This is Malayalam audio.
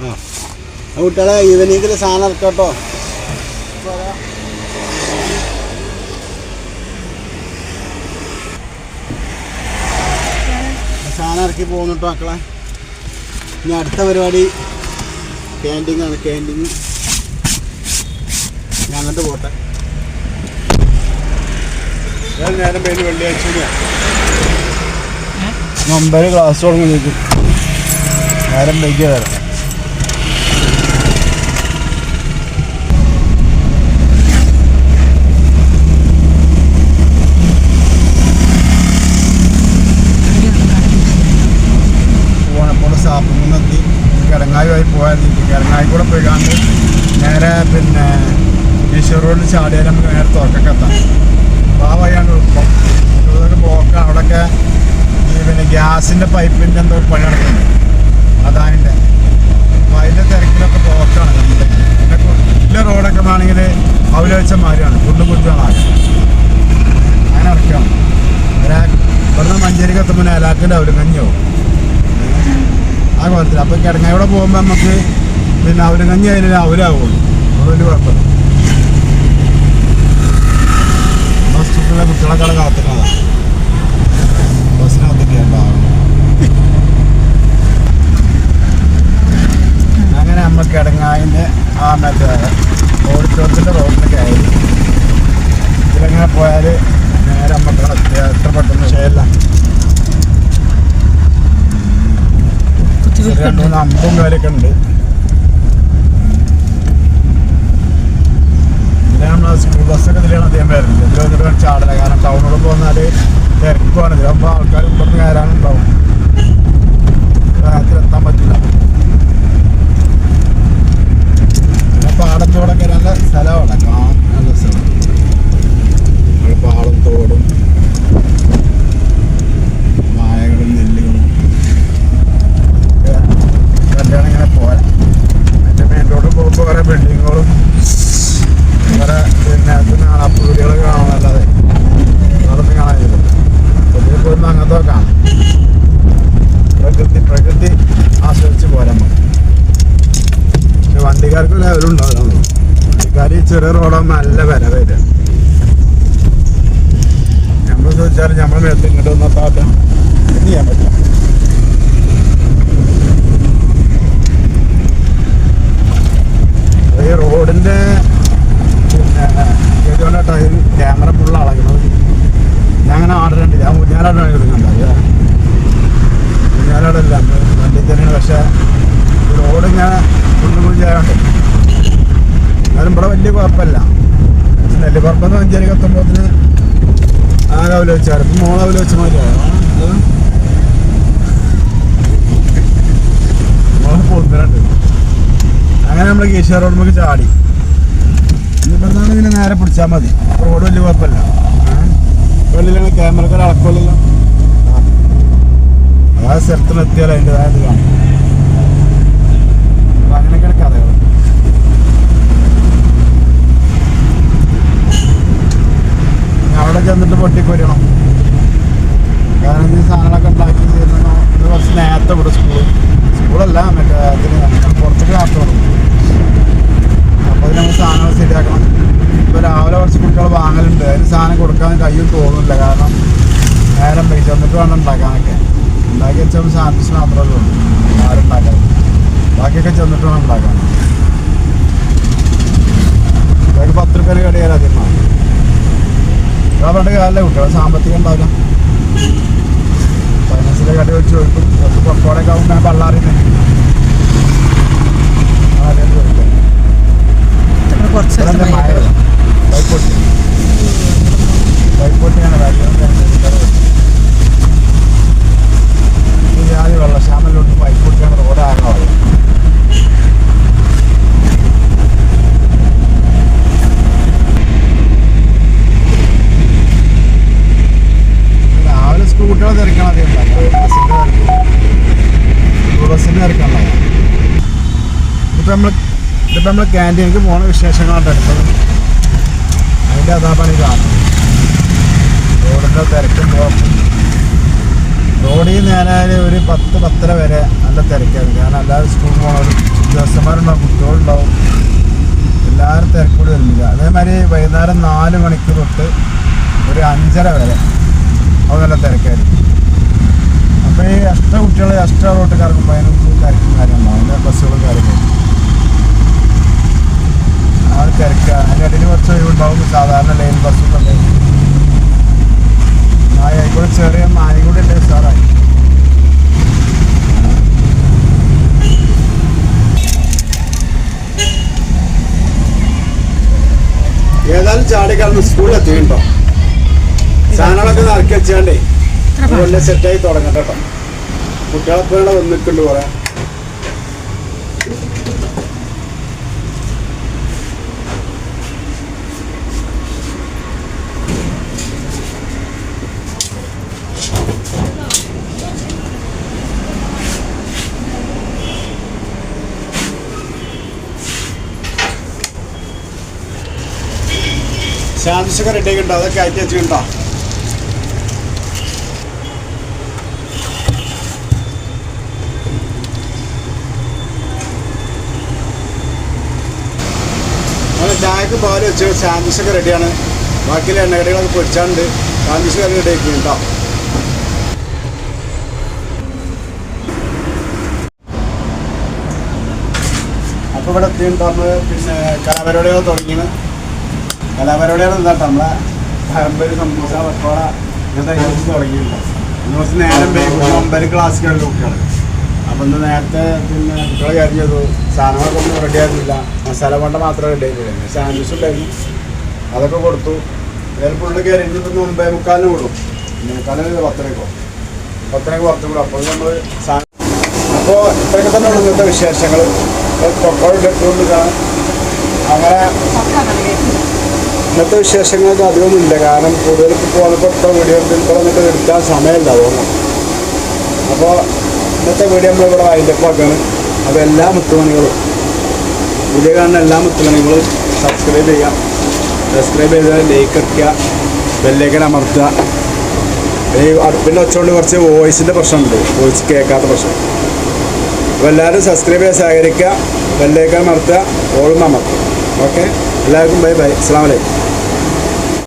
ആ. കുട്ടികളെ ഈവനിങ്ങിൽ സാധനം ഇറക്കട്ടോ. സാധനം ഇറക്കി പോകുന്നുട്ടോ മക്കളെ. ഇനി അടുത്ത പരിപാടി ക്യാന്റീൻ ആണ് ക്യാന്റീൻ ഞാൻ അങ്ങോട്ട് പോട്ടെ. ഞാൻ നേരം പേര് വെള്ളിയാഴ്ച ഒമ്പത് ക്ലാസ് തുടങ്ങി നേരം വൈകിയ വരാം കിടങ്ങായുമായി പോയാൽ കിടങ്ങായി കൂടെ പോയി കണ്ട് നേരെ പിന്നെ ഈശ്വർ റോഡിൽ ചാടിയാൽ നമുക്ക് നേരെ തുറക്കൊക്കെ എത്താം. ആ വഴിയാണ് എളുപ്പം. ഇതൊക്കെ ബ്ലോക്കാണ് അവിടെയൊക്കെ ഈ പിന്നെ ഗ്യാസിന്റെ പൈപ്പിന്റെ എന്തോ പണി നടക്കുന്നുണ്ട്. അതാനിന്റെ അപ്പോൾ അതിന്റെ തിരക്കിലൊക്കെ പോക്കാണ് നമ്മുടെ പിന്നെ വലിയ റോഡൊക്കെ ആണെങ്കിൽ അവൽ വെച്ച മാതിരിയാണ്. കുണ്ടും കുറ്റാണ് ആകെ. അങ്ങനെ ഇറക്കാം ഇവിടുന്ന് മഞ്ചേരിക്ക് എത്തുമ്പോൾ ഏലാക്കിന്റെ അവൽ കഞ്ഞിയാവും ആ കുഴപ്പത്തില്ല അപ്പോൾ കിടങ്ങായൂടെ പോകുമ്പോൾ നമുക്ക് പിന്നെ അവർ കഞ്ഞി അതിന് അവരാവുള്ളൂ അത് വലിയ കുഴപ്പമില്ല. ബസ് സ്റ്റോപ്പിലെ കുട്ടികളൊക്കെ ഉണ്ടാവും അങ്ങനെ നമ്മൾ കിടങ്ങായിന്റെ ആ മറ്റേ ഓഡിറ്റോറിയത്തിന്റെ റോഡിലൊക്കെ ആയി. ഇതിലങ്ങനെ പോയാൽ നേരെ നമുക്ക് എത്ര പെട്ടെന്ന് ശരിയല്ല. രണ്ട് മൂന്ന് ബസ്സൊക്കെ വരുന്നത് ചാടല കാരണം ടൗണിലൂടെ പോന്നാൽ തിരക്കുവാണ് ആൾക്കാർ ഉണ്ടെന്ന് കയറാനുണ്ടാവും രാത്രി എത്താൻ പറ്റില്ല പിന്നെ പാടത്തോടൊക്കെ നല്ല സ്ഥലമാണ് കാണാൻ നല്ല സ്ഥലം നമ്മൾ പാടം തോടും മായകളും നെല്ലുകളും കല്യാണം ഇങ്ങനെ പോരാ അതിന്റെ മെയിൻ റോഡ് പോകുമ്പോൾ കുറേ ബിൽഡിങ്ങുകളും കുറേ പിന്നെ പിന്നെ അപ്പുറീകൾ കാണാനല്ലാതെ അതൊന്നും കാണാനില്ല പൊതുവെ പോകുമ്പോൾ അങ്ങനത്തെ കാണാം പ്രകൃതി പ്രകൃതി ആസ്വദിച്ച് പോരാൻ നമുക്ക് പക്ഷെ വണ്ടിക്കാർക്ക് ലെവലുണ്ടാവില്ല വണ്ടിക്കാർ ഈ ചെറിയ റോഡാകുമ്പോൾ നല്ല വില വരും നമ്മൾ ചോദിച്ചാൽ നമ്മൾ മേത്ത് ഇങ്ങോട്ട് വന്ന എന്ത് ചെയ്യാൻ പറ്റില്ല ഈ റോഡിന്റെ പിന്നെ ടൈം ക്യാമറ ഫുള്ള് അളകണത് ഞാൻ അങ്ങനെ ഉണ്ട് ഞാൻ ഊഞ്ഞാലാടാണ് എടുക്കുന്നുണ്ട് ഊഞ്ഞാലാടല്ല വണ്ടി തന്നെയാണ്. പക്ഷേ റോഡ് ഇങ്ങനെ ഫുള്ള് കുഞ്ഞായോണ്ട് എന്നാലും ഇവിടെ വലിയ കുഴപ്പമില്ല. നെല്ലിപ്പറമ്പെന്ന് അഞ്ചര ആകെ അവൽ വെച്ചാൽ ഇപ്പം മോളെ അവൽ വെച്ച അങ്ങനെ നമ്മൾ കേശവ റോഡ് നമുക്ക് ചാടി. ഇവിടുന്നാണ് ഇങ്ങനെ നേരെ പിടിച്ചാൽ മതി? റോഡ് വലിയ കുഴപ്പമില്ല. വെള്ളിലാണ് ക്യാമറക്ക് അളക്കമല്ലോ ആ. സ്ഥലത്തിന് അതിന്റെതായത് കാണും. അങ്ങനെയൊക്കെയാണ് കഥകൾ ഇനി അവിടെ ചെന്നിട്ട് പൊട്ടിക്കൊരണം കാരണം ഈ സാധനങ്ങളൊക്കെ ഉണ്ടാക്കി ചെയ്യുന്ന ഇത് കുറച്ച് നേരത്തെ ഇവിടെ സ്കൂൾ സ്കൂളല്ല മറ്റേ അതിന് പുറത്തേക്ക് നേരത്തെ തുടങ്ങും അപ്പോൾ അതിന് നമുക്ക് സാധനങ്ങൾ ശരിയാക്കണം ഇപ്പോൾ രാവിലെ കുറച്ച് കുട്ടികൾ വാങ്ങലുണ്ട് അതിന് സാധനം കൊടുക്കാൻ കയ്യും തോന്നുന്നില്ല കാരണം നേരം പൈസ വന്നിട്ട് വേണം ഉണ്ടാക്കാനൊക്കെ ഉണ്ടാക്കി വെച്ചാൽ സാധനത്തിന് മാത്രമേ ഉള്ളൂ ആരും ഉണ്ടാക്കാൻ ബാക്കിയൊക്കെ ചെന്നിട്ട് വേണം ഉണ്ടാക്കാൻ പത്ത് റുപ്യ കടിയാൽ അതിനാണ് അതുകൊണ്ട് കാലല്ലേ കുട്ടികളെ സാമ്പത്തികം ഉണ്ടാവില്ല ഫൈനാൻസിലെ കടി വെച്ച് ചോദിക്കും കുറച്ച് പുറത്തോടെയൊക്കെ ആകുമ്പോൾ ഞാൻ പള്ളാറിന് ആരെയും ചോദിക്കാം ഇവിടെ കുറച്ച് ദിവസം ഇവിടെ മഴ കഴിഞ്ഞിട്ട് ബൈക്കോട്ടി ബൈക്കോട്ടിയാണ് ഈ ആദ്യ വെള്ളക്ഷാമല്ലോട്ട് ബൈക്കോട്ടിയാണ് റോഡ് ആകണത് രാവിലെ സ്കൂൾ കുട്ടികളെ തിരക്കണം അധികം ബസ്സിന്റെ സ്കൂൾ ഇപ്പം നമ്മൾ ഇതിപ്പോൾ നമ്മൾ ക്യാന്റീനിലേക്ക് പോകുന്ന വിശേഷങ്ങളാണ് എടുത്തത് അതിന്റെ അതാ ഈ കാണുന്നത്. റോഡിന്റെ തിരക്കും പോക്കും റോഡിൽ നേരെ ഒരു പത്ത് പത്തര വരെ നല്ല തിരക്കാണ്. കാരണം എല്ലാവരും സ്കൂളിൽ പോകണവരും ദിവസന്മാരുണ്ടാവും കുട്ടികളുണ്ടാവും. എല്ലാവരും തിരക്കൂടി വരുന്നില്ല. അതേമാതിരി വൈകുന്നേരം നാല് മണിക്ക് തൊട്ട് ഒരു അഞ്ചര വരെ അത് നല്ല തിരക്കായിരിക്കും. അപ്പോൾ ഈ എക്സ്ട്രാ കുട്ടികൾ എക്സ്ട്രാ റോട്ടിൽ ഇറങ്ങുമ്പോൾ അതിനൊന്നും തിരക്കും കാര്യമുണ്ടാവും അതിന്റെ ബസ്സുകളും കാര്യങ്ങളും. ആ തിരക്ക്. അതിന്റെ ഇടയിൽ കുറച്ച് ഒഴിവുണ്ടാവും. സാധാരണ ലൈൻ ബസ്സുകളുണ്ട് നായകൂടെ ചെറിയ നായകൂടെ ഉണ്ട് സാറായി ഏതായാലും ചാടിക്കാലം സ്കൂളിൽ എത്തിയിട്ടുണ്ടോ? സാധനങ്ങളൊക്കെ നിറക്കി വെച്ചാണ്ടേ. സെറ്റായി തുടങ്ങട്ടെ കേട്ടോ കുട്ടികളൊക്കെ ഇവിടെ വന്ന് നിൽക്കുന്നുണ്ട് കുറെ. സാൻഡ്വിച്ച് ഒക്കെ റെഡി ആക്കിണ്ടോ അതൊക്കെ അയച്ചു വെച്ചിട്ടുണ്ടോ അങ്ങനെ ചായക്ക് പാൽ വെച്ച് സാൻഡ്വിച്ചൊക്കെ റെഡിയാണ് ബാക്കിയുള്ള എണ്ണകടികളൊക്കെ പൊരിച്ചാണ്ട് സാൻഡ്വിച്ച് കറി റെഡി ആക്കി കേട്ടോ അപ്പോൾ ഇവിടെ എത്തിയിട്ട് നമ്മൾ പിന്നെ കലാപരിപാടികൾ തുടങ്ങിയത് കലാപരിപാടികൾ എന്താ നമ്മളെ പാരമ്പര്യ സമൂസ പക്കോട ഇങ്ങനത്തെ ഐറ്റംസ് തുടങ്ങിയിട്ടുണ്ട്. നേരം വൈകും. ഒമ്പത് ക്ലാസ്സിലുള്ള കുട്ടികൾ അപ്പം നേരത്തെ പിന്നെ കുട്ടികളെ കാര്യം ചെയ്തു സാധനങ്ങളൊക്കെ ഒന്നും റെഡി ആയിരുന്നില്ല. മസാല കൊണ്ട മാത്രമേ റെഡി ആയിട്ടുള്ളൂ സാൻഡ്വിച്ച് ഉണ്ടായിരുന്നു. അതൊക്കെ കൊടുത്തു. അതിൽ പുള്ളി കയറി ഇന്നിപ്പോൾ ഒമ്പേ മുക്കാലിന് വിടും. മുക്കാലിന് പത്തരക്കോ പത്തരക്ക് പുറത്ത് വിടും. അപ്പോൾ നമ്മൾ അപ്പോൾ ഇത്രയൊക്കെ തന്നെയുള്ള ഇന്നത്തെ വിശേഷങ്ങൾ പക്കോട ഇട്ടുകൊണ്ട് കാണാം അങ്ങനെ ഇന്നത്തെ വിശേഷങ്ങൾക്ക് അധികമൊന്നുമില്ല കാരണം കൂടുതൽ ഇപ്പോൾ വന്നപ്പോൾ വീഡിയോ ഇപ്പോൾ വന്നിട്ട് എടുക്കാൻ സമയമില്ല അപ്പോൾ ഇന്നത്തെ വീഡിയോ നമ്മൾ ഇവിടെ വൈൻഡപ്പാക്കാണ് അപ്പോൾ എല്ലാ മുത്തുമണികളും വീഡിയോ കാണുന്ന എല്ലാ മുത്തുമണികളും സബ്സ്ക്രൈബ് ചെയ്യുക. സബ്സ്ക്രൈബ് ചെയ്താൽ ലൈക്ക് അടിക്കുക ബെല്ലേക്കൻ അമർത്തുക. ഈ അടുപ്പിന്റെ വെച്ചുകൊണ്ട് കുറച്ച് വോയിസിന്റെ പ്രശ്നമുണ്ട്. വോയിസ് കേൾക്കാത്ത പ്രശ്നം. അപ്പോൾ എല്ലാവരും സബ്സ്ക്രൈബ് ചെയ്യാൻ സഹകരിക്കുക ബെല്ലേക്കൻ അമർത്തുക ഓളും അമർത്തുക. ഓക്കെ എല്ലാവർക്കും ബൈ ബൈ അസ്സാം വലൈക്കും